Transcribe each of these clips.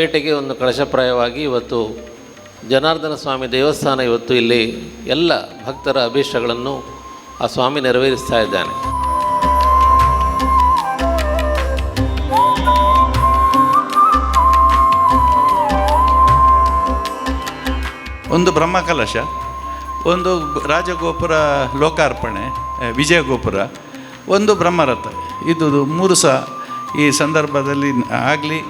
ಪೇಟೆಗೆ ಒಂದು ಕಳಶಪ್ರಾಯವಾಗಿ ಇವತ್ತು ಜನಾರ್ದನ ಸ್ವಾಮಿ ದೇವಸ್ಥಾನ ಇವತ್ತು ಇಲ್ಲಿ ಎಲ್ಲ ಭಕ್ತರ ಅಭೀಷ್ಟಗಳನ್ನು ಆ ಸ್ವಾಮಿ ನೆರವೇರಿಸ್ತಾ ಇದ್ದಾನೆ. ಒಂದು ಬ್ರಹ್ಮಕಲಶ, ಒಂದು ರಾಜಗೋಪುರ ಲೋಕಾರ್ಪಣೆ ವಿಜಯಗೋಪುರ ವಿಜಯ ಗೋಪುರ ಒಂದು ಬ್ರಹ್ಮರಥ. ಇದು ಮೂರು ಸಹ ಈ ಸಂದರ್ಭದಲ್ಲಿ ಆಗಲಿ.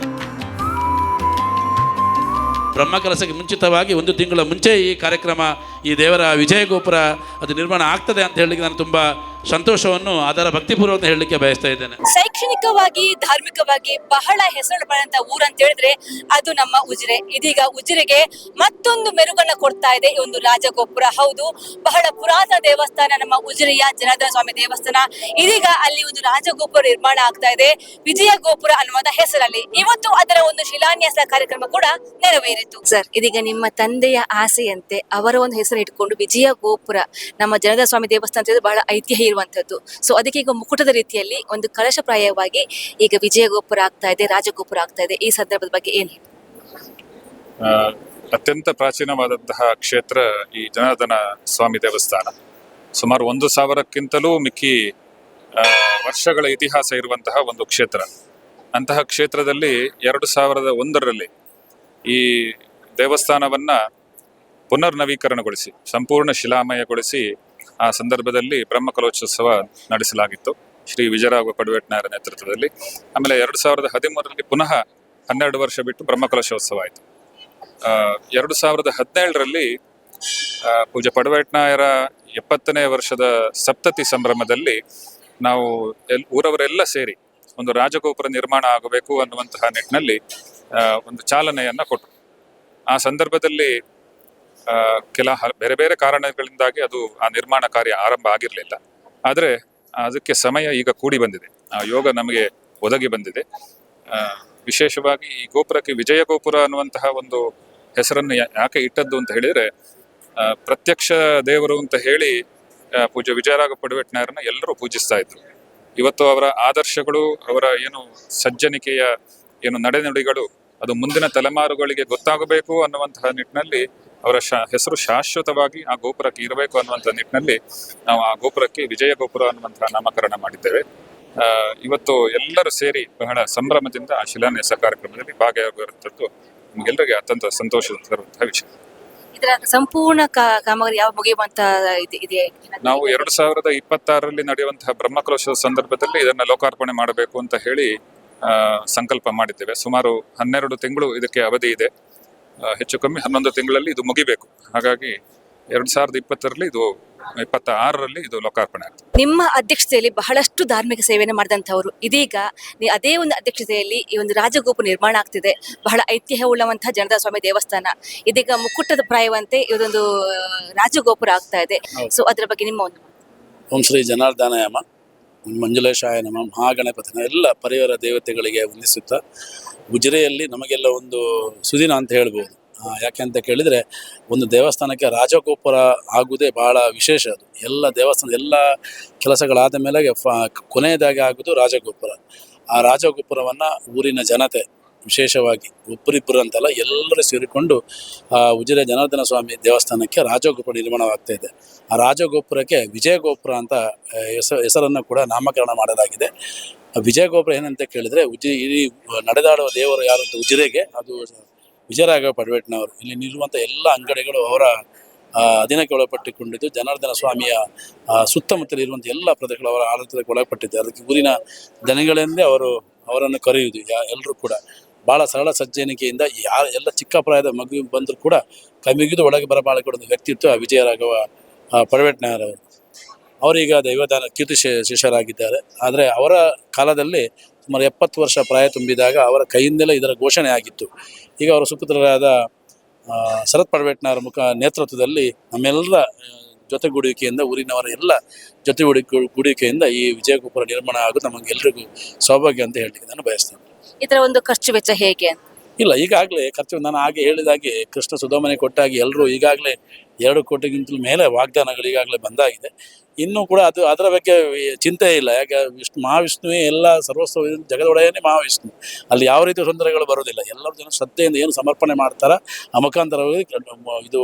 ಬ್ರಹ್ಮಕಲಸಕ್ಕೆ ಮುಂಚಿತವಾಗಿ ಒಂದು ತಿಂಗಳ ಮುಂಚೆ ಈ ಕಾರ್ಯಕ್ರಮ, ಈ ದೇವರ ವಿಜಯ ಗೋಪುರ ಅದು ನಿರ್ಮಾಣ ಆಗ್ತದೆ ಅಂತ ಹೇಳಲಿಕ್ಕೆ ನಾನು ತುಂಬ ಸಂತೋಷವನ್ನು ಅದರ ಭಕ್ತಿಪೂರ್ವಕ ಹೇಳಲಿಕ್ಕೆ ಬಯಸ್ತಾ ಇದ್ದೇನೆ. ಶೈಕ್ಷಣಿಕವಾಗಿ, ಧಾರ್ಮಿಕವಾಗಿ ಬಹಳ ಹೆಸರು ಪಡೆದಂತ ಊರು ಅಂತ ಹೇಳಿದ್ರೆ ಅದು ನಮ್ಮ ಉಜಿರೆ. ಇದೀಗ ಉಜಿರೆಗೆ ಮತ್ತೊಂದು ಮೆರುಗನ್ನ ಕೊಡ್ತಾ ಇದೆ ಈ ಒಂದು ರಾಜಗೋಪುರ. ಹೌದು, ಬಹಳ ಪುರಾತನ ದೇವಸ್ಥಾನ ನಮ್ಮ ಉಜಿರೆಯ ಜನಾರ್ದನ ಸ್ವಾಮಿ ದೇವಸ್ಥಾನ. ಇದೀಗ ಅಲ್ಲಿ ಒಂದು ರಾಜಗೋಪುರ ನಿರ್ಮಾಣ ಆಗ್ತಾ ಇದೆ. ವಿಜಯ ಗೋಪುರ ಅನ್ನುವಂತ ಹೆಸರಲ್ಲಿ. ಇವತ್ತು ಅದರ ಒಂದು ಶಿಲಾನ್ಯಾಸ ಕಾರ್ಯಕ್ರಮ ಕೂಡ ನೆರವೇರಿತು. ಸರ್, ಇದೀಗ ನಿಮ್ಮ ತಂದೆಯ ಆಸೆಯಂತೆ ಅವರ ಒಂದು ಹೆಸರು ಇಟ್ಕೊಂಡು ವಿಜಯ ಗೋಪುರ ನಮ್ಮ ಜನಾರ್ದನ ಸ್ವಾಮಿ ದೇವಸ್ಥಾನ ಬಹಳ ಐತಿಹ್ಯ ಇರುವಂತದ್ದು ಸೊ ಅದಕ್ಕೆ ಈಗ ಮುಕುಟದ ರೀತಿಯಲ್ಲಿ ಒಂದು ಕಲಶಪ್ರಾಯವಾಗಿ ಈಗ ವಿಜಯ ಗೋಪುರ ಆಗ್ತಾ ಇದೆ, ರಾಜಗೋಪುರ ಆಗ್ತಾ ಇದೆ. ಈ ಸಂದರ್ಭದ ಬಗ್ಗೆ ಏನ್ ಅತ್ಯಂತ ಪ್ರಾಚೀನವಾದಂತಹ ಕ್ಷೇತ್ರ ಈ ಜನಾರ್ದನ ಸ್ವಾಮಿ ದೇವಸ್ಥಾನ. ಸುಮಾರು ಒಂದು ಸಾವಿರಕ್ಕಿಂತಲೂ ಮಿಕ್ಕಿ ವರ್ಷಗಳ ಇತಿಹಾಸ ಇರುವಂತಹ ಒಂದು ಕ್ಷೇತ್ರ. ಅಂತಹ ಕ್ಷೇತ್ರದಲ್ಲಿ ಎರಡು ಸಾವಿರದ ಒಂದರಲ್ಲಿ ಈ ದೇವಸ್ಥಾನವನ್ನ ಪುನರ್ ನವೀಕರಣಗೊಳಿಸಿ ಸಂಪೂರ್ಣ ಶಿಲಾಮಯಗೊಳಿಸಿ ಆ ಸಂದರ್ಭದಲ್ಲಿ ಬ್ರಹ್ಮಕಲೋತ್ಸವ ನಡೆಸಲಾಗಿತ್ತು. ಶ್ರೀ ವಿಜಯರಾಘವ ಪಡುವೆಟ್ನಾಯರ ನೇತೃತ್ವದಲ್ಲಿ. ಆಮೇಲೆ ಎರಡು ಸಾವಿರದ ಹದಿಮೂರರಲ್ಲಿ ಪುನಃ ಹನ್ನೆರಡು ವರ್ಷ ಬಿಟ್ಟು ಬ್ರಹ್ಮಕಲಶೋತ್ಸವ ಆಯಿತು. ಎರಡು ಸಾವಿರದ ಹದಿನೇಳರಲ್ಲಿ ಪೂಜೆ ಪಡುವೆಟ್ನಾಯರ ಎಪ್ಪತ್ತನೇ ವರ್ಷದ ಸಪ್ತತಿ ಸಂಭ್ರಮದಲ್ಲಿ ನಾವು ಎಲ್, ಊರವರೆಲ್ಲ ಸೇರಿ ಒಂದು ರಾಜಗೋಪುರ ನಿರ್ಮಾಣ ಆಗಬೇಕು ಅನ್ನುವಂತಹ ನಿಟ್ಟಿನಲ್ಲಿ ಒಂದು ಚಾಲನೆಯನ್ನು ಕೊಟ್ಟರು ಆ ಸಂದರ್ಭದಲ್ಲಿ ಕೆಲ ಬೇರೆ ಬೇರೆ ಕಾರಣಗಳಿಂದಾಗಿ ಅದು ಆ ನಿರ್ಮಾಣ ಕಾರ್ಯ ಆರಂಭ ಆಗಿರಲಿಲ್ಲ. ಆದರೆ ಅದಕ್ಕೆ ಸಮಯ ಈಗ ಕೂಡಿ ಬಂದಿದೆ. ಆ ಯೋಗ ನಮಗೆ ಒದಗಿ ಬಂದಿದೆ. ವಿಶೇಷವಾಗಿ ಈ ಗೋಪುರಕ್ಕೆ ವಿಜಯ ಗೋಪುರ ಅನ್ನುವಂತಹ ಒಂದು ಹೆಸರನ್ನು ಯಾಕೆ ಇಟ್ಟದ್ದು ಅಂತ ಹೇಳಿದ್ರೆ ಪ್ರತ್ಯಕ್ಷ ದೇವರು ಅಂತ ಹೇಳಿ ಪೂಜ ಪೂಜ್ಯ ವಿಜಯರಾಘ ಪಡುವೆಟ್ನಾಯರನ್ನ ಎಲ್ಲರೂ ಪೂಜಿಸ್ತಾ ಇದ್ರು. ಇವತ್ತು ಅವರ ಆದರ್ಶಗಳು, ಅವರ ಏನು ಸಜ್ಜನಿಕೆಯ ಏನು ನಡೆನುಡಿಗಳು, ಅದು ಮುಂದಿನ ತಲೆಮಾರುಗಳಿಗೆ ಗೊತ್ತಾಗಬೇಕು ಅನ್ನುವಂತಹ ನಿಟ್ಟಿನಲ್ಲಿ ಅವರ ಶಾ ಹೆಸರು ಶಾಶ್ವತವಾಗಿ ಆ ಗೋಪುರಕ್ಕೆ ಇರಬೇಕು ಅನ್ನುವಂಥ ನಿಟ್ಟಿನಲ್ಲಿ ನಾವು ಆ ಗೋಪುರಕ್ಕೆ ವಿಜಯ ಗೋಪುರ ಅನ್ನುವಂತಹ ನಾಮಕರಣ ಮಾಡಿದ್ದೇವೆ. ಆ, ಇವತ್ತು ಎಲ್ಲರೂ ಸೇರಿ ಬಹಳ ಸಂಭ್ರಮದಿಂದ ಆ ಶಿಲಾನ್ಯಾಸ ಕಾರ್ಯಕ್ರಮದಲ್ಲಿ ಭಾಗಿಯಾಗಿರುವಂಥದ್ದು ನಮಗೆಲ್ಲರಿಗೆ ಅತ್ಯಂತ ಸಂತೋಷ ತರುವಂತಹ ವಿಷಯ. ಇದರ ಸಂಪೂರ್ಣ ಕಾಮಗಾರಿ ಯಾವ ಮುಗಿಯುವಂತ ಇದೆ- ನಾವು ಎರಡು ಸಾವಿರದ ಇಪ್ಪತ್ತಾರರಲ್ಲಿ ನಡೆಯುವಂತಹ ಬ್ರಹ್ಮಕಲಶದ ಸಂದರ್ಭದಲ್ಲಿ ಇದನ್ನ ಲೋಕಾರ್ಪಣೆ ಮಾಡಬೇಕು ಅಂತ ಹೇಳಿ ಸಂಕಲ್ಪ ಮಾಡಿದ್ದೇವೆ. ಸುಮಾರು ಹನ್ನೆರಡು ತಿಂಗಳು ಇದಕ್ಕೆ ಅವಧಿ ಇದೆ. ಹೆಚ್ಚು ಕಮ್ಮಿ ಹನ್ನೊಂದು ತಿಂಗಳಲ್ಲಿ ಇದು ಮುಗಿಬೇಕು. ಹಾಗಾಗಿ ಎರಡು ಸಾವಿರದ ಇಪ್ಪತ್ತರಲ್ಲಿ ಇದು ಇಪ್ಪತ್ತ ಆರರಲ್ಲಿ ಇದು ಲೋಕಾರ್ಪಣೆ ಆಗ್ತದೆ. ನಿಮ್ಮ ಅಧ್ಯಕ್ಷತೆಯಲ್ಲಿ ಬಹಳಷ್ಟು ಧಾರ್ಮಿಕ ಸೇವೆಯನ್ನು ಮಾಡಿದಂಥವ್ರು. ಇದೀಗ ನೀ- ಅದೇ ಒಂದು ಅಧ್ಯಕ್ಷತೆಯಲ್ಲಿ ಈ ಒಂದು ರಾಜಗೋಪು ನಿರ್ಮಾಣ ಆಗ್ತಿದೆ. ಬಹಳ ಐತಿಹ್ಯ ಉಳ್ಳವಂತಹ ಜನದ ಸ್ವಾಮಿ ದೇವಸ್ಥಾನ. ಇದೀಗ ಮುಕ್ಕುಟದ ಪ್ರಾಯವಂತೆ ಇದೊಂದು ರಾಜಗೋಪುರ ಆಗ್ತಾ ಇದೆ. ಸೊ ಅದರ ಬಗ್ಗೆ ನಿಮ್ಮ ಒಂದು ಓಂ ಶ್ರೀ ಜನಾರ್ದನಯಮ ಮಂಜುಳೇಶಾಯ ನಮ ಮಹಾಗಣಪತಿನ ಎಲ್ಲ ಪರಿವಾರ ದೇವತೆಗಳಿಗೆ ವಂದಿಸುತ್ತಾ ಉಜಿರೆಯಲ್ಲಿ ನಮಗೆಲ್ಲ ಒಂದು ಸುದಿನ ಅಂತ ಹೇಳ್ಬೋದು. ಯಾಕೆ ಅಂತ ಕೇಳಿದರೆ ಒಂದು ದೇವಸ್ಥಾನಕ್ಕೆ ರಾಜಗೋಪುರ ಆಗುವುದೇ ಭಾಳ ವಿಶೇಷ ಅದು. ಎಲ್ಲ ದೇವಸ್ಥಾನ, ಎಲ್ಲ ಕೆಲಸಗಳಾದ ಮೇಲೆ ಫ, ಕೊನೆಯದಾಗಿ ಆಗೋದು ರಾಜಗೋಪುರ. ಆ ರಾಜಗೋಪುರವನ್ನು ಊರಿನ ಜನತೆ ವಿಶೇಷವಾಗಿ ಒಬ್ಬರಿಬ್ಬರು ಅಂತಲ್ಲ ಎಲ್ಲರೂ ಸೇರಿಕೊಂಡು, ಆ, ಉಜಿರೆ ಜನಾರ್ದನ ಸ್ವಾಮಿ ದೇವಸ್ಥಾನಕ್ಕೆ ರಾಜಗೋಪುರ ನಿರ್ಮಾಣವಾಗ್ತಾ ಇದೆ. ಆ ರಾಜಗೋಪುರಕ್ಕೆ ವಿಜಯ ಗೋಪುರ ಅಂತ ಹೆಸ, ಹೆಸರನ್ನು ಕೂಡ ನಾಮಕರಣ ಮಾಡಲಾಗಿದೆ. ವಿಜಯಗೋಪುರ ವಿಜಯ ಗೋಪುರ ಏನಂತ ಕೇಳಿದ್ರೆ, ಉಜಿ, ಇಡೀ ನಡೆದಾಡುವ ದೇವರು ಯಾರು ಅಂತ ಉಜಿರೆಗೆ, ಅದು ವಿಜಯರಾಘವ ಪಡ್ವೇಟ್ನವರು. ಇಲ್ಲಿ ನಿಲ್ಲುವಂಥ ಎಲ್ಲ ಅಂಗಡಿಗಳು ಅವರ ಅಧೀನಕ್ಕೆ ಒಳಪಟ್ಟುಕೊಂಡಿದ್ದು ಜನಾರ್ದನ ಸ್ವಾಮಿಯ ಸುತ್ತಮುತ್ತಲಿರುವಂಥ ಎಲ್ಲ ಪ್ರದೇಶಗಳು ಅವರ ಆಡಳಿತಕ್ಕೆ ಒಳಪಟ್ಟಿದೆ ಅದಕ್ಕೆ ಊರಿನ ಜನಗಳೆಂದೇ ಅವರು ಅವರನ್ನು ಕರೆಯುವುದು, ಯಾ, ಎಲ್ಲರೂ ಕೂಡ. ಭಾಳ ಸರಳ ಸಜ್ಜನಿಕೆಯಿಂದ ಯಾರು ಎಲ್ಲ ಚಿಕ್ಕ ಪ್ರಾಯದ ಮಗು ಬಂದರೂ ಕೂಡ ಕಮಿಗಿದು ಒಳಗೆ ಬರಬಾಳಿಕೊಡ ವ್ಯಕ್ತಿತ್ವ ವಿಜಯರಾಘವ ಪಡವೆಟ್ನಾಯರವರು ಅವರೀಗ ದೈವದಾನ ಕೀರ್ತಿ ಶಿಷ್ಯರಾಗಿದ್ದಾರೆ ಆದರೆ ಅವರ ಕಾಲದಲ್ಲಿ ಸುಮಾರು ಎಪ್ಪತ್ತು ವರ್ಷ ಪ್ರಾಯ ತುಂಬಿದಾಗ ಅವರ ಕೈಯಿಂದಲೇ ಇದರ ಘೋಷಣೆ ಆಗಿತ್ತು. ಈಗ ಅವರ ಸುಪುತ್ರರಾದ ಶರತ್ ಪಡವೆಟ್ನವರ ಮುಖ ನೇತೃತ್ವದಲ್ಲಿ ನಮ್ಮೆಲ್ಲರ ಜೊತೆಗೂಡುವಿಕೆಯಿಂದ ಊರಿನವರ ಎಲ್ಲ ಜೊತೆಗೂಡಿ ಗೂಡಿಕೆಯಿಂದ ಈ ವಿಜಯಗೋಪುರ ನಿರ್ಮಾಣ ಆಗೋದು ನಮಗೆಲ್ಲರಿಗೂ ಸೌಭಾಗ್ಯ ಅಂತ ಹೇಳಲಿಕ್ಕೆ ನಾನು ಬಯಸ್ತೇನೆ. ಇದರ ಒಂದು ಖರ್ಚು ವೆಚ್ಚ ಹೇಗೆ ಇಲ್ಲ, ಈಗಾಗಲೇ ಖರ್ಚು, ನಾನು ಹಾಗೆ ಹೇಳಿದಾಗೆ ಕೃಷ್ಣ ಸುಧಾಮನೆ ಕೊಟ್ಟಾಗಿ ಎಲ್ಲರೂ ಈಗಾಗಲೇ ಎರಡು ಕೋಟಿಗಿಂತಲೂ ಮೇಲೆ ವಾಗ್ದಾನಗಳು ಈಗಾಗಲೇ ಬಂದಾಗಿದೆ. ಇನ್ನೂ ಕೂಡ ಅದು ಅದರ ಬಗ್ಗೆ ಚಿಂತೆ ಇಲ್ಲ. ಯಾಕೆ ವಿಷ್ಣು, ಮಹಾವಿಷ್ಣುವೇ ಎಲ್ಲ ಸರ್ವಸ್ವ ಜಗದೊಡೆಯನೇ ಮಹಾವಿಷ್ಣು. ಅಲ್ಲಿ ಯಾವ ರೀತಿ ತೊಂದರೆಗಳು ಬರೋದಿಲ್ಲ ಎಲ್ಲರೂ ಜನ ಶ್ರದ್ಧೆಯಿಂದ ಏನು ಸಮರ್ಪಣೆ ಮಾಡ್ತಾರ, ಆ ಮುಖಾಂತರವಾಗಿ ಇದು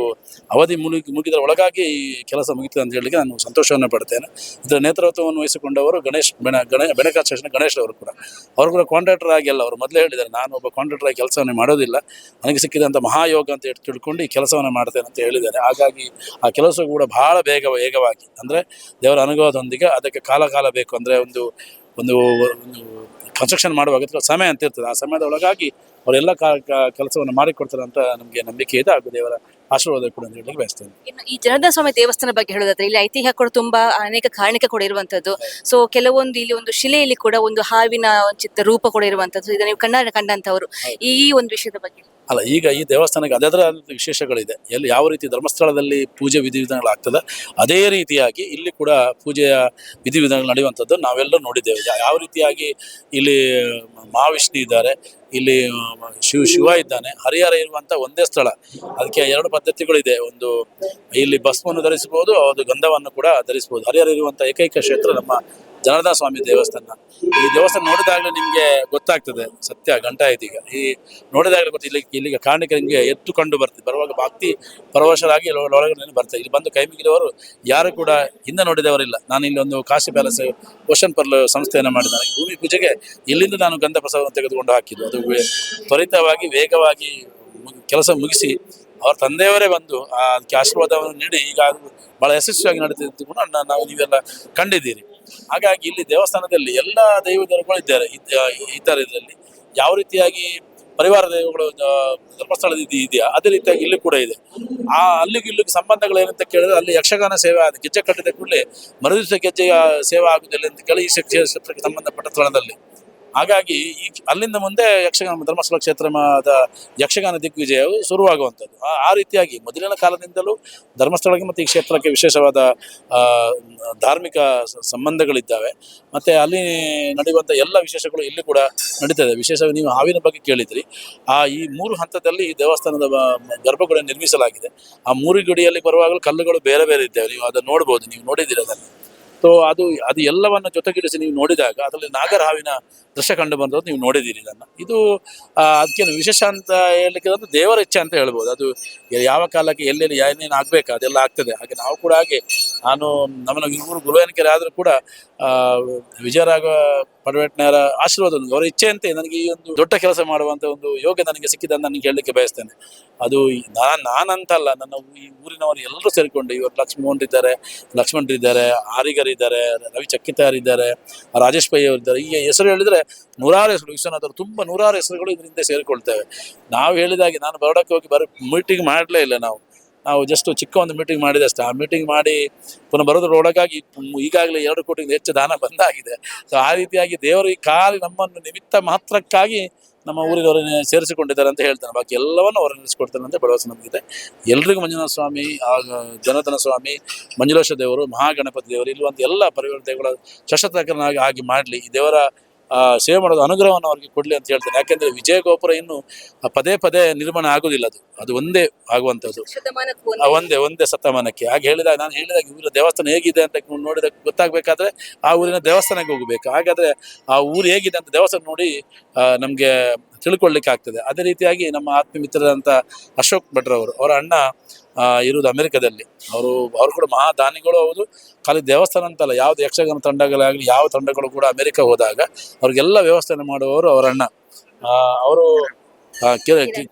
ಅವಧಿ ಮುಗಿ ಮುಗಿದರ ಒಳಗಾಗಿ ಈ ಕೆಲಸ ಮುಗಿತದೆ ಅಂತ ಹೇಳಿ ನಾನು ಸಂತೋಷವನ್ನು ಪಡ್ತೇನೆ. ಇದರ ನೇತೃತ್ವವನ್ನು ವಹಿಸಿಕೊಂಡವರು ಗಣೇಶ್, ಬೆಣ, ಗಣೇ ಬೆಣಕ ಗಣೇಶ್ ಅವರು ಕೂಡ. ಅವರು ಕೂಡ ಕಾಂಟ್ರಾಕ್ಟರ್ ಆಗಿ ಅಲ್ಲ, ಅವರು ಮೊದಲೇ ಹೇಳಿದ್ದಾರೆ, ನಾನು ಒಬ್ಬ ಕಾಂಟ್ರಾಕ್ಟರ್ ಆಗಿ ಕೆಲಸವನ್ನು ಮಾಡೋದಿಲ್ಲ. ನನಗೆ ಸಿಕ್ಕಿದಂಥ ಮಹಾಯೋಗ ಅಂತ ಹೇಳಿ, ತಿಳ್ಕೊಂಡು ಈ ಕೆಲಸವನ್ನು ಮಾಡ್ತೇನೆ ಅಂತ ಹೇಳಿದ್ದಾರೆ. ಹಾಗಾಗಿ ಆ ಕೆಲಸ ಕೂಡ ಬಹಳ ಬೇಗ, ವೇಗವಾಗಿ, ಅಂದರೆ ದೇವರ ಅನುಭವದೊಂದಿಗೆ ಅದಕ್ಕೆ ಕಾಲ ಕಾಲ ಬೇಕು ಅಂದರೆ ಒಂದು ಒಂದು ಒಂದು ಕನ್ಸ್ಟ್ರಕ್ಷನ್ ಮಾಡುವಾಗ ಸಮಯ ಅಂತ ಇರ್ತದೆ. ಆ ಸಮಯದ ಒಳಗಾಗಿ ಅವರೆಲ್ಲ ಕೆಲಸವನ್ನು ಮಾಡಿಕೊಡ್ತಾರೆ ಅಂತ ನಮಗೆ ನಂಬಿಕೆ ಇದೆ ಹಾಗೂ ದೇವರ ಆಶೀರ್ವಾದ ಕೂಡ ಅಂತ ಹೇಳಿ ಬಯಸ್ತೇನೆ. ಇನ್ನು ಈ ಜನಾರ್ದನ ಸ್ವಾಮಿ ದೇವಸ್ಥಾನ ಬಗ್ಗೆ ಹೇಳೋದಾದ್ರೆ ಇಲ್ಲಿ ಐತಿಹ್ಯ ಕೂಡ ತುಂಬಾ ಅನೇಕ ಕಾರಣಿಕ ಕೂಡ ಇರುವಂತದ್ದು. ಸೊ ಕೆಲವೊಂದು ಇಲ್ಲಿ ಒಂದು ಶಿಲೆಯಲ್ಲಿ ಕೂಡ ಒಂದು ಹಾವಿನ ಚಿತ್ರ ರೂಪ ಕೂಡ ಇರುವಂತದ್ದು. ಇದನ್ನ ನೀವು ಕಣ್ಣಾರೆ ಕಂಡಂತವರು. ಈ ಒಂದು ವಿಷಯದ ಬಗ್ಗೆ. ಅಲ್ಲ, ಈಗ ಈ ದೇವಸ್ಥಾನಕ್ಕೆ ಅದರ ವಿಶೇಷಗಳಿದೆ. ಎಲ್ಲಿ ಯಾವ ರೀತಿ ಧರ್ಮಸ್ಥಳದಲ್ಲಿ ಪೂಜೆ ವಿಧಿವಿಧಾನಗಳಾಗ್ತದೆ ಅದೇ ರೀತಿಯಾಗಿ ಇಲ್ಲಿ ಕೂಡ ಪೂಜೆಯ ವಿಧಿವಿಧಾನಗಳು ನಡೆಯುವಂಥದ್ದು ನಾವೆಲ್ಲರೂ ನೋಡಿದ್ದೇವೆ. ಯಾವ ರೀತಿಯಾಗಿ ಇಲ್ಲಿ ಮಹಾವಿಷ್ಣು ಇದ್ದಾರೆ, ಇಲ್ಲಿ ಶಿವ ಶಿವ ಇದ್ದಾನೆ, ಹರಿಹರ ಇರುವಂಥ ಒಂದೇ ಸ್ಥಳ. ಅದಕ್ಕೆ ಎರಡು ಪದ್ಧತಿಗಳಿದೆ. ಒಂದು ಇಲ್ಲಿ ಭಸ್ಮವನ್ನು ಧರಿಸಬಹುದು ಅದು ಗಂಧವನ್ನು ಕೂಡ ಧರಿಸಬಹುದು. ಹರಿಹರ ಇರುವಂಥ ಏಕೈಕ ಕ್ಷೇತ್ರ ನಮ್ಮ ಜನಾರ್ದನ ಸ್ವಾಮಿ ದೇವಸ್ಥಾನ. ಈ ದೇವಸ್ಥಾನ ನೋಡಿದಾಗಲೇ ನಿಮಗೆ ಗೊತ್ತಾಗ್ತದೆ, ಸತ್ಯ, ಗಂಟ ಆಯ್ತು ಈಗ. ಈ ನೋಡಿದಾಗಲೇ ಗೊತ್ತು ಇಲ್ಲಿ ಇಲ್ಲಿಗೆ ಕಾರಣಕ್ಕೆ ನಿಮಗೆ ಎತ್ತು ಕಂಡು ಬರ್ತದೆ. ಬರುವಾಗ ಭಕ್ತಿ ಪರವಶರಾಗಿ ಒಳಗಡೆ ಬರ್ತಾರೆ ಇಲ್ಲಿ ಬಂದು ಕೈ ಮುಗಿದವರು ಯಾರು ಕೂಡ ಹಿಂದೆ ನೋಡಿದವರಿಲ್ಲ. ನಾನು ಇಲ್ಲಿ ಒಂದು ಕಾಶಿ ಪ್ಯಾಲೇಸ್ ಓಷನ್ ಪರ್ಲ್ ಸಂಸ್ಥೆಯನ್ನು ಮಾಡಿದ್ದಾರೆ ಭೂಮಿ ಪೂಜೆಗೆ ಇಲ್ಲಿಂದ ನಾನು ಗಂಧ ಪ್ರಸಾದವನ್ನು ತೆಗೆದುಕೊಂಡು ಹಾಕಿದ್ದು. ಅದು ತ್ವರಿತವಾಗಿ, ವೇಗವಾಗಿ ಕೆಲಸ ಮುಗಿಸಿ ಅವ್ರ ತಂದೆಯವರೇ ಬಂದು ಅದಕ್ಕೆ ಆಶೀರ್ವಾದವನ್ನು ನೀಡಿ ಈಗ ಅದು ಬಹಳ ಯಶಸ್ವಿಯಾಗಿ ನಡೀತಿದ್ದು ಕೂಡ ನಾವು ನೀವೆಲ್ಲ ಕಂಡಿದ್ದೀರಿ. ಹಾಗಾಗಿ ಇಲ್ಲಿ ದೇವಸ್ಥಾನದಲ್ಲಿ ಎಲ್ಲ ದೈವ ದೇವರುಗಳು ಇದ್ದಾರೆ, ಇದ್- ಇದ್ದಾರೆ ಇದರಲ್ಲಿ. ಯಾವ ರೀತಿಯಾಗಿ ಪರಿವಾರ ದೈವಗಳು ಧರ್ಮಸ್ಥಳ ಧರ್ಮಸ್ಥಳದ ಇದು ಇದೆಯಾ? ಅದೇ ರೀತಿಯಾಗಿ ಇಲ್ಲಿ ಕೂಡ ಇದೆ. ಆ, ಅಲ್ಲಿಗೆ ಇಲ್ಲಿಗೆ ಸಂಬಂಧಗಳು ಏನಂತ ಕೇಳಿದ್ರೆ ಅಲ್ಲಿ ಯಕ್ಷಗಾನ ಸೇವೆ ಆದ, ಗೆಜ್ಜೆ ಕಟ್ಟಿದ ಕೂಡಲೇ ಮರುದಿವಸ ಗೆಜ್ಜೆಯ ಸೇವೆ ಆಗುದಿಲ್ಲ ಅಂತ ಕೇಳಿ ಈ ಕ್ಷೇತ್ರಕ್ಕೆ ಸಂಬಂಧಪಟ್ಟ ಸ್ಥಳದಲ್ಲಿ. ಹಾಗಾಗಿ ಈ ಅಲ್ಲಿಂದ ಮುಂದೆ ಯಕ್ಷಗಾನ, ಧರ್ಮಸ್ಥಳ ಕ್ಷೇತ್ರದ ಯಕ್ಷಗಾನ ದಿಗ್ವಿಜಯವು ಶುರುವಾಗುವಂಥದ್ದು. ಆ- ರೀತಿಯಾಗಿ ಮೊದಲಿನ ಕಾಲದಿಂದಲೂ ಧರ್ಮಸ್ಥಳಕ್ಕೆ ಮತ್ತು ಈ ಕ್ಷೇತ್ರಕ್ಕೆ ವಿಶೇಷವಾದ ಧಾರ್ಮಿಕ ಸಂಬಂಧಗಳಿದ್ದಾವೆ. ಮತ್ತು ಅಲ್ಲಿ ನಡೆಯುವಂಥ ಎಲ್ಲ ವಿಶೇಷಗಳು ಇಲ್ಲಿ ಕೂಡ ನಡೀತದೆ. ವಿಶೇಷವಾಗಿ ನೀವು ಹಾವಿನ ಬಗ್ಗೆ ಕೇಳಿದ್ರಿ. ಆ, ಈ ಮೂರು ಹಂತದಲ್ಲಿ ಈ ದೇವಸ್ಥಾನದ ಗರ್ಭಗುಡಿ ನಿರ್ಮಿಸಲಾಗಿದೆ. ಆ ಮೂರು ಗುಡಿಯಲ್ಲಿ ಬರುವಾಗಲೂ ಕಲ್ಲುಗಳು ಬೇರೆ ಬೇರೆ ಇದ್ದಾವೆ. ನೀವು ಅದನ್ನು ನೋಡ್ಬೋದು. ನೀವು ನೋಡಿದ್ದೀರಿ ಅದನ್ನು? ಸೊ ಅದು ಅದು ಎಲ್ಲವನ್ನು ಜೊತೆಗಿಡಿಸಿ ನೀವು ನೋಡಿದಾಗ ಅದರಲ್ಲಿ ನಾಗರಹಾವಿನ ದೃಶ್ಯ ಕಂಡು ಬಂದದ್ದು ನೀವು ನೋಡಿದ್ದೀರಿ ಇದನ್ನು. ಇದು ಅದಕ್ಕೇನು ವಿಶೇಷ ಅಂತ ಹೇಳಲಿಕ್ಕೆ ಅದು ದೇವರ ಇಚ್ಛೆ ಅಂತ ಹೇಳ್ಬೋದು. ಅದು ಯಾವ ಕಾಲಕ್ಕೆ, ಎಲ್ಲೆಲ್ಲಿ, ಏನೇನು ಆಗಬೇಕು ಅದೆಲ್ಲ ಆಗ್ತದೆ. ಹಾಗೆ ನಾವು ಕೂಡ ಹಾಗೆ ನಾನು ನಮ್ಮನ್ನು ಇಬ್ಬರು ಗುರುವೇನಕೆರೆ ಆದರೂ ಕೂಡ ಆ, ವಿಜಯರಾಘವ ಪಡವೆಟ್ನರ ಆಶೀರ್ವಾದ ಒಂದು ಅವರ ಇಚ್ಛೆಯಂತೆ ನನಗೆ ಈ ಒಂದು ದೊಡ್ಡ ಕೆಲಸ ಮಾಡುವಂಥ ಒಂದು ಯೋಗ ನನಗೆ ಸಿಕ್ಕಿದೆ ನನಗೆ ಹೇಳಲಿಕ್ಕೆ ಬಯಸ್ತೇನೆ. ಅದು ನಾನು ನಾನಂತಲ್ಲ ನನ್ನ ಈ ಊರಿನವರು ಎಲ್ಲರೂ ಸೇರಿಕೊಂಡು ಇವರು ಲಕ್ಷ್ಮಣ್ ಇದ್ದಾರೆ ಲಕ್ಷ್ಮಣ್ ಇದ್ದಾರೆ ಆರಿಗರ್ ಇದ್ದಾರೆ ರವಿ ಚಕ್ಕಿತಾರ್ ಇದ್ದಾರೆ ರಾಜೇಶ್ ಪೈ ಅವರು ಇದ್ದಾರೆ. ಈ ಹೆಸರು ಹೇಳಿದರೆ ನೂರಾರು ಹೆಸರು ವಿಶ್ವನಾಥರು ತುಂಬ ನೂರಾರು ಹೆಸರುಗಳು ಇದರಿಂದ ಸೇರಿಕೊಳ್ತೇವೆ. ನಾವು ಹೇಳಿದಾಗೆ ನಾನು ಬರೋಡಕ್ಕೆ ಹೋಗಿ ಬರೋ ಮೀಟಿಂಗ್ ಮಾಡಲೇ ಇಲ್ಲ ನಾವು. ನಾವು ಜಸ್ಟ್ ಚಿಕ್ಕ ಒಂದು ಮೀಟಿಂಗ್ ಮಾಡಿದಷ್ಟೇ ಆ ಮೀಟಿಂಗ್ ಮಾಡಿ ಪುನಃ ಬರೋದ್ರ ಒಳಗಾಗಿ ಈಗಾಗಲೇ ಎರಡು ಕೋಟಿಗೆ ಹೆಚ್ಚು ದಾನ ಬಂದಾಗಿದೆ. ಸೊ ಆ ರೀತಿಯಾಗಿ ದೇವರು ಈ ಕಾಲಿ ನಮ್ಮನ್ನು ನಿಮಿತ್ತ ಮಾತ್ರಕ್ಕಾಗಿ ನಮ್ಮ ಊರಿನವರನ್ನೇ ಸೇರಿಸಿಕೊಂಡಿದ್ದಾರೆ ಅಂತ ಹೇಳ್ತಾನೆ. ಬಾಕಿ ಎಲ್ಲವನ್ನು ಅವರು ನಡೆಸಿಕೊಡ್ತಾನೆ ಅಂತ ಭರವಸೆ ನಮಗಿದೆ. ಎಲ್ರಿಗೂ ಮಂಜುನಾಥ ಸ್ವಾಮಿ, ಆ, ಜನಾರ್ದನ ಸ್ವಾಮಿ ಮಂಜುಲೋಷ ದೇವರು, ಮಹಾಗಣಪತಿ ದೇವರು ಇಲ್ಲುವಂತ ಎಲ್ಲ ಪರಿವಾರ ದೇವಗಳ ಶಶತಕನಾಗಿ ಆಗಿ ಮಾಡಲಿ. ಈ ದೇವರ ಸೇವೆ ಮಾಡೋದು ಅನುಗ್ರಹವನ್ನು ಅವರಿಗೆ ಕೊಡಲಿ ಅಂತ ಹೇಳ್ತೇನೆ. ಯಾಕೆಂದ್ರೆ ವಿಜಯ ಗೋಪುರ ಇನ್ನು ಪದೇ ಪದೇ ನಿರ್ಮಾಣ ಆಗೋದಿಲ್ಲ ಅದು. ಅದು ಒಂದೇ ಆಗುವಂಥದ್ದು. ಒಂದೇ. ಒಂದೇ ಶತಮಾನಕ್ಕೆ. ಹಾಗೆ ಹೇಳಿದಾಗ ನಾನು ಹೇಳಿದಾಗ ಊರ ದೇವಸ್ಥಾನ ಹೇಗಿದೆ ಅಂತ ನೋಡಿದಾಗ ಗೊತ್ತಾಗಬೇಕಾದ್ರೆ ಆ ಊರಿನ ದೇವಸ್ಥಾನಕ್ಕೆ ಹೋಗಬೇಕು. ಹಾಗಾದ್ರೆ ಆ ಊರು ಹೇಗಿದೆ ಅಂತ ದೇವಸ್ಥಾನ ನೋಡಿ ನಮಗೆ ತಿಳ್ಕೊಳ್ಳಿಕ್ಕೆ ಆಗ್ತದೆ ಅದೇ ರೀತಿಯಾಗಿ ನಮ್ಮ ಆತ್ಮೀಯ ಮಿತ್ರರಂತ ಅಶೋಕ್ ಭಟ್ರವರು ಅವರ ಅಣ್ಣ ಆ, ಇರುವುದು ಅಮೆರಿಕದಲ್ಲಿ. ಅವರು ಅವರು ಕೂಡ ಮಹಾದಾನಿಗಳು ಹೌದು. ಖಾಲಿ ದೇವಸ್ಥಾನ ಅಂತಲ್ಲ ಯಾವ್ದು ಯಕ್ಷಗಾನ ತಂಡಗಳಾಗಲಿ ಯಾವ ತಂಡಗಳು ಕೂಡ ಅಮೆರಿಕ ಹೋದಾಗ ಅವ್ರಿಗೆಲ್ಲ ವ್ಯವಸ್ಥೆ ಮಾಡುವವರು ಅವರ ಅಣ್ಣ. ಅವರು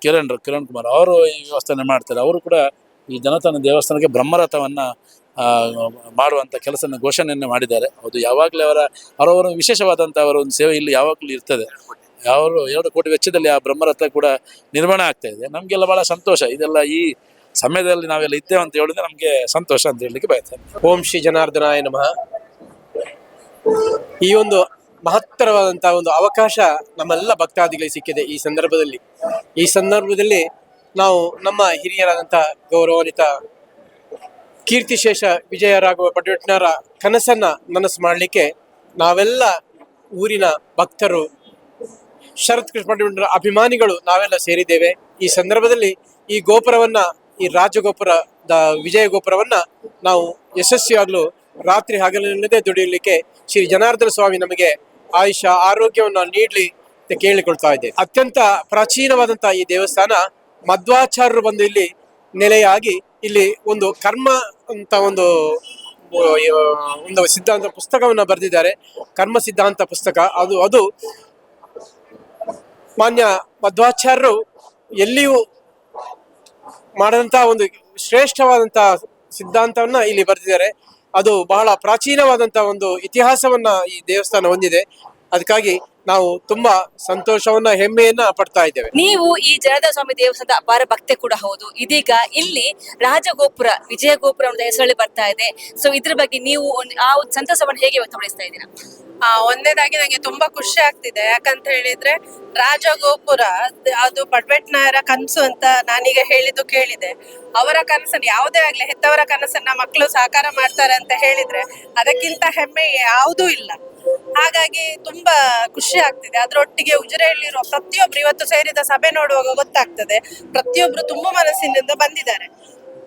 ಕಿರಣ್ ಕಿರಣ್ ಕುಮಾರ್ ಅವರು ಈ ವ್ಯವಸ್ಥೆ ಮಾಡ್ತಾರೆ. ಅವರು ಕೂಡ ಈ ಜನತನ ದೇವಸ್ಥಾನಕ್ಕೆ ಬ್ರಹ್ಮರಥವನ್ನ ಆ, ಮಾಡುವಂಥ ಕೆಲಸನ ಘೋಷಣೆಯನ್ನು ಮಾಡಿದ್ದಾರೆ. ಅದು ಯಾವಾಗಲೇ ಅವರ ಅವರವರ ವಿಶೇಷವಾದಂಥ ಅವರ ಒಂದು ಸೇವೆ ಇಲ್ಲಿ ಯಾವಾಗಲೂ ಇರ್ತದೆ. ಅವರು ಎರಡು ಕೋಟಿ ವೆಚ್ಚದಲ್ಲಿ ಆ ಬ್ರಹ್ಮರಥ ಕೂಡ ನಿರ್ಮಾಣ ಆಗ್ತಾ ಇದೆ. ನಮಗೆಲ್ಲ ಬಹಳ ಸಂತೋಷ. ಇದೆಲ್ಲ ಈ ಸಮಯದಲ್ಲಿ ನಾವೆಲ್ಲ ಇದ್ದೇವೆ ಅಂತ ಹೇಳಿದ್ರೆ ನಮಗೆ ಸಂತೋಷ ಅಂತ ಹೇಳಲಿಕ್ಕೆ ಬಯಸ್ತೇನೆ. ಓಂ ಶ್ರೀ ಜನಾರ್ದನಾಯ ನಮಃ. ಈ ಒಂದು ಮಹತ್ತರವಾದಂತಹ ಒಂದು ಅವಕಾಶ ನಮ್ಮೆಲ್ಲ ಭಕ್ತಾದಿಗಳಿಗೆ ಸಿಕ್ಕಿದೆ ಈ ಸಂದರ್ಭದಲ್ಲಿ. ಈ ಸಂದರ್ಭದಲ್ಲಿ ನಾವು ನಮ್ಮ ಹಿರಿಯರಾದಂತಹ ಗೌರವಾನ್ವಿತ ಕೀರ್ತಿಶೇಷ ವಿಜಯರಾಘವ ಪಟ್ಟಣರ ಕನಸನ್ನ ನನಸು ಮಾಡಲಿಕ್ಕೆ ನಾವೆಲ್ಲ ಊರಿನ ಭಕ್ತರು ಶರತ್ ಕೃಷ್ಣ ಅಭಿಮಾನಿಗಳು ನಾವೆಲ್ಲ ಸೇರಿದ್ದೇವೆ. ಈ ಸಂದರ್ಭದಲ್ಲಿ ಈ ಗೋಪುರವನ್ನ ಈ ರಾಜಗೋಪುರದ ವಿಜಯ ಗೋಪುರವನ್ನ ನಾವು ಯಶಸ್ವಿಯಾಗಲು ರಾತ್ರಿ ಹಗಲಿಲ್ಲದೆ ದುಡಿಯಲಿಕ್ಕೆ ಶ್ರೀ ಜನಾರ್ದನ ಸ್ವಾಮಿ ನಮಗೆ ಆಯುಷ, ಆರೋಗ್ಯವನ್ನು ನೀಡಲಿ ಕೇಳಿಕೊಳ್ತಾ ಇದೆ ಅತ್ಯಂತ ಪ್ರಾಚೀನವಾದಂತಹ ಈ ದೇವಸ್ಥಾನ ಮಧ್ವಾಚಾರ್ಯರು ಬಂದು ಇಲ್ಲಿ ನೆಲೆಯಾಗಿ ಇಲ್ಲಿ ಒಂದು ಕರ್ಮ ಅಂತ ಒಂದು ಒಂದು ಸಿದ್ಧಾಂತ ಪುಸ್ತಕವನ್ನ ಬರೆದಿದ್ದಾರೆ. ಕರ್ಮ ಸಿದ್ಧಾಂತ ಪುಸ್ತಕ. ಅದು ಅದು ಮಾನ್ಯ ಮಧ್ವಾಚಾರ್ಯರು ಎಲ್ಲಿಯೂ ಮಾಡಿದಂತಹ ಒಂದು ಶ್ರೇಷ್ಠವಾದಂತಹ ಸಿದ್ಧಾಂತವನ್ನ ಇಲ್ಲಿ ಬರೆದಿದ್ದಾರೆ. ಅದು ಬಹಳ ಪ್ರಾಚೀನವಾದಂತಹ ಒಂದು ಇತಿಹಾಸವನ್ನ ಈ ದೇವಸ್ಥಾನ ಹೊಂದಿದೆ. ಅದಕ್ಕಾಗಿ ನಾವು ತುಂಬಾ ಸಂತೋಷವನ್ನ ಹೆಮ್ಮೆಯನ್ನ ಪಡ್ತಾ ಇದ್ದೇವೆ. ನೀವು ಈ ಜನದ ಸ್ವಾಮಿ ದೇವಸ್ಥಾನದ ಅಪಾರ ಭಕ್ತೆ ಕೂಡ ಹೌದು. ಇದೀಗ ಇಲ್ಲಿ ರಾಜಗೋಪುರ ವಿಜಯ ಗೋಪುರ ಹೆಸರಲ್ಲಿ ಬರ್ತಾ ಇದೆ. ಸೊ ಇದ್ರ ಬಗ್ಗೆ ನೀವು ಒಂದ್- ಆ ಒಂದು ಸಂತಸವನ್ನು ಹೇಗೆ ವ್ಯಕ್ತಪಡಿಸ್ತಾ ಇದ್ದೀರಾ? ಆ ಒಂದೇದಾಗಿ ನಂಗೆ ತುಂಬಾ ಖುಷಿ ಆಗ್ತಿದೆ. ಯಾಕಂತ ಹೇಳಿದ್ರೆ ರಾಜಗೋಪುರ ಅದ್- ಅದು ಪಡ್ಬೆಟ್ನಾಯರ ಕನಸು ಅಂತ ನಾನೀಗ ಹೇಳಿದ್ದು ಕೇಳಿದೆ. ಅವರ ಕನಸನ್ನು ಯಾವುದೇ ಆಗ್ಲಿ ಹೆತ್ತವರ ಕನಸನ್ನ ಮಕ್ಕಳು ಸಾಕಾರ ಮಾಡ್ತಾರೆ ಅಂತ ಹೇಳಿದ್ರೆ ಅದಕ್ಕಿಂತ ಹೆಮ್ಮೆ ಯಾವುದೂ ಇಲ್ಲ. ಹಾಗಾಗಿ ತುಂಬಾ ಖುಷಿ ಆಗ್ತಿದೆ. ಅದರೊಟ್ಟಿಗೆ ಉಜಿರೆಯಲ್ಲಿರುವ ಪ್ರತಿಯೊಬ್ರು ಇವತ್ತು ಸೇರಿದ ಸಭೆ ನೋಡುವಾಗ ಗೊತ್ತಾಗ್ತದೆ. ಪ್ರತಿಯೊಬ್ರು ತುಂಬಾ ಮನಸ್ಸಿನಿಂದ ಬಂದಿದ್ದಾರೆ.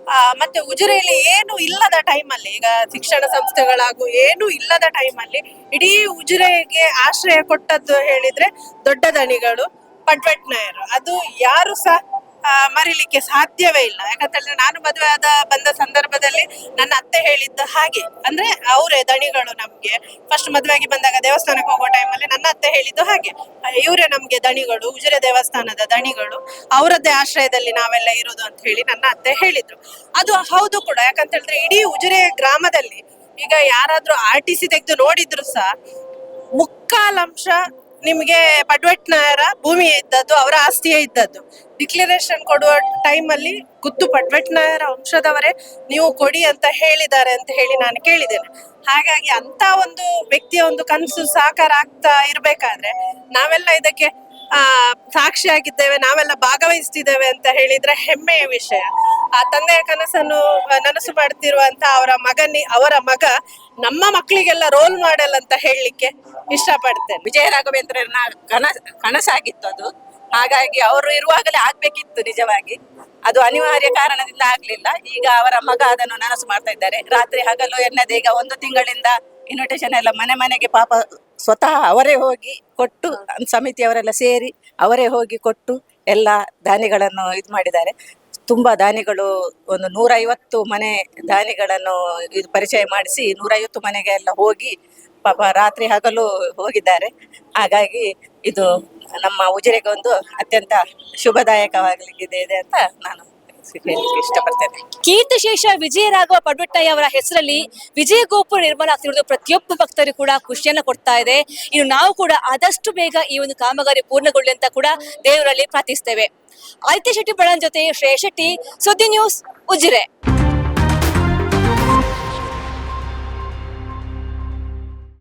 ಆ, ಮತ್ತೆ ಉಜಿರೆಯಲ್ಲಿ ಏನು ಇಲ್ಲದ ಟೈಮಲ್ಲಿ ಈಗ ಶಿಕ್ಷಣ ಸಂಸ್ಥೆಗಳಾಗೂ ಏನು ಇಲ್ಲದ ಟೈಮಲ್ಲಿ ಇಡೀ ಉಜಿರೆಗೆ ಆಶ್ರಯ ಕೊಟ್ಟದ್ದು ಹೇಳಿದ್ರೆ ದೊಡ್ಡ ದಣಿಗಳು ಪಡ್ವಟ್ನಾಯರು ಅದು ಯಾರು ಸಹ ಮರಿಲಿಕ್ಕೆ ಸಾಧ್ಯವೇ ಇಲ್ಲ. ಯಾಕಂತ ಹೇಳಿದ್ರೆ ನಾನು ಮದುವೆ ಆದ, ಬಂದ ಸಂದರ್ಭದಲ್ಲಿ ನನ್ನ ಅತ್ತೆ ಹೇಳಿದ್ದ ಹಾಗೆ. ಅಂದ್ರೆ ಅವರೇ ದಣಿಗಳು ನಮ್ಗೆ. ಫಸ್ಟ್ ಮದುವೆಗೆ ಬಂದಾಗ ದೇವಸ್ಥಾನಕ್ಕೆ ಹೋಗೋ ಟೈಮಲ್ಲಿ ನನ್ನ ಅತ್ತೆ ಹೇಳಿದ್ದು ಹಾಗೆ. ಇವರೇ ನಮ್ಗೆ ದಣಿಗಳು, ಉಜಿರೆ ದೇವಸ್ಥಾನದ ದಣಿಗಳು. ಅವರದ್ದೇ ಆಶ್ರಯದಲ್ಲಿ ನಾವೆಲ್ಲ ಇರೋದು ಅಂತ ಹೇಳಿ ನನ್ನ ಅತ್ತೆ ಹೇಳಿದ್ರು. ಅದು ಹೌದು ಕೂಡ. ಯಾಕಂತ ಹೇಳಿದ್ರೆ ಇಡೀ ಉಜಿರೆ ಗ್ರಾಮದಲ್ಲಿ ಈಗ ಯಾರಾದ್ರೂ ಆರ್ ಟಿ ಸಿ ತೆಗೆದು ನೋಡಿದ್ರು ಸಹ ಮುಕ್ಕಾಲಂಶ ನಿಮ್ಗೆ ಪಡ್ವೆಟ್ನಾಯರ ಭೂಮಿ ಇದ್ದದ್ದು, ಅವರ ಆಸ್ತಿಯೇ ಇದ್ದದ್ದು. ಡಿಕ್ಲರೇಷನ್ ಕೊಡುವ ಟೈಮಲ್ಲಿ ಗುತ್ತು ಪಡ್ವೆಟ್ನಾಯರ ವಂಶದವರೇ ನೀವು ಕೊಡಿ ಅಂತ ಹೇಳಿದ್ದಾರೆ ಅಂತ ಹೇಳಿ ನಾನು ಕೇಳಿದ್ದೇನೆ. ಹಾಗಾಗಿ ಅಂತ ಒಂದು ವ್ಯಕ್ತಿಯ ಒಂದು ಕನಸು ಸಾಕಾರ ಆಗ್ತಾ ಇರಬೇಕಾದ್ರೆ ನಾವೆಲ್ಲ ಇದಕ್ಕೆ, ಆ, ಸಾಕ್ಷಿಯಾಗಿದ್ದೇವೆ, ನಾವೆಲ್ಲ ಭಾಗವಹಿಸ್ತಿದ್ದೇವೆ ಅಂತ ಹೇಳಿದ್ರೆ ಹೆಮ್ಮೆಯ ವಿಷಯ. ಆ ತಂದೆಯ ಕನಸನ್ನು ನನಸು ಮಾಡ್ತಿರುವಂತ ಅವರ ಮಗನಿ ಅವರ ಮಗ ನಮ್ಮ ಮಕ್ಕಳಿಗೆಲ್ಲ ರೋಲ್ ಮಾಡೆಲ್ ಅಂತ ಹೇಳಲಿಕ್ಕೆ ಇಷ್ಟಪಡ್ತೇನೆ. ವಿಜಯ ರಾಘವೇಂದ್ರನ ಕನಸ ಕನಸಾಗಿತ್ತು ಅದು. ಹಾಗಾಗಿ ಅವರು ಇರುವಾಗಲೇ ಆಗ್ಬೇಕಿತ್ತು ನಿಜವಾಗಿ. ಅದು ಅನಿವಾರ್ಯ ಕಾರಣದಿಂದ ಆಗ್ಲಿಲ್ಲ. ಈಗ ಅವರ ಮಗ ಅದನ್ನು ನನಸು ಮಾಡ್ತಾ ಇದ್ದಾರೆ. ರಾತ್ರಿ ಹಗಲು ಎನ್ನದೇ ಈಗ ಒಂದು ತಿಂಗಳಿಂದ ಇನ್ವಿಟೇಷನ್ ಎಲ್ಲ ಮನೆ ಮನೆಗೆ ಪಾಪ ಸ್ವತಃ ಅವರೇ ಹೋಗಿ ಕೊಟ್ಟು, ಸಮಿತಿಯವರೆಲ್ಲ ಸೇರಿ ಅವರೇ ಹೋಗಿ ಕೊಟ್ಟು ಎಲ್ಲ ದಾನಿಗಳನ್ನು ಇದು ಮಾಡಿದ್ದಾರೆ. ತುಂಬಾ ದಾನಿಗಳು ಒಂದು ನೂರೈವತ್ತು ಮನೆ ದಾನಿಗಳನ್ನು ಇದು ಪರಿಚಯ ಮಾಡಿಸಿ ನೂರೈವತ್ತು ಮನೆಗೆ ಎಲ್ಲ ಹೋಗಿ ಪಾಪ ರಾತ್ರಿ ಹಗಲು ಹೋಗಿದ್ದಾರೆ. ಹಾಗಾಗಿ ಇದು ನಮ್ಮ ಉಜಿರೆಗೊಂದು ಅತ್ಯಂತ ಶುಭದಾಯಕವಾಗಲಿಕ್ಕಿದೆ ಇದೆ ಅಂತ ನಾನು ಹೇಳಲಿಕ್ಕೆ ಇಷ್ಟಪಡ್ತೇನೆ. ಕೀರ್ತಿಶೇಷ ವಿಜಯರಾಘವ ಪಡ್ವೆಟ್ಟಯ್ಯ ಅವರ ಹೆಸರಲ್ಲಿ ವಿಜಯ ಗೋಪುರ ನಿರ್ಮಾಣ ಆಗ್ತಿರೋದು ಪ್ರತಿಯೊಬ್ಬ ಭಕ್ತರು ಕೂಡ ಖುಷಿಯನ್ನ ಕೊಡ್ತಾ ಇದೆ. ಇನ್ನು ನಾವು ಕೂಡ ಆದಷ್ಟು ಬೇಗ ಈ ಒಂದು ಕಾಮಗಾರಿ ಪೂರ್ಣಗೊಳ್ಳಿ ಅಂತ ಕೂಡ ದೇವರಲ್ಲಿ ಪ್ರಾರ್ಥಿಸ್ತೇವೆ. ಆದಿತ್ಯ ಶೆಟ್ಟಿ ಬಳ್ಳನ್ ಜೊತೆ ಶ್ರೇಯ ಶೆಟ್ಟಿ, ಸುದ್ದಿ ನ್ಯೂಸ್ ಉಜಿರೆ.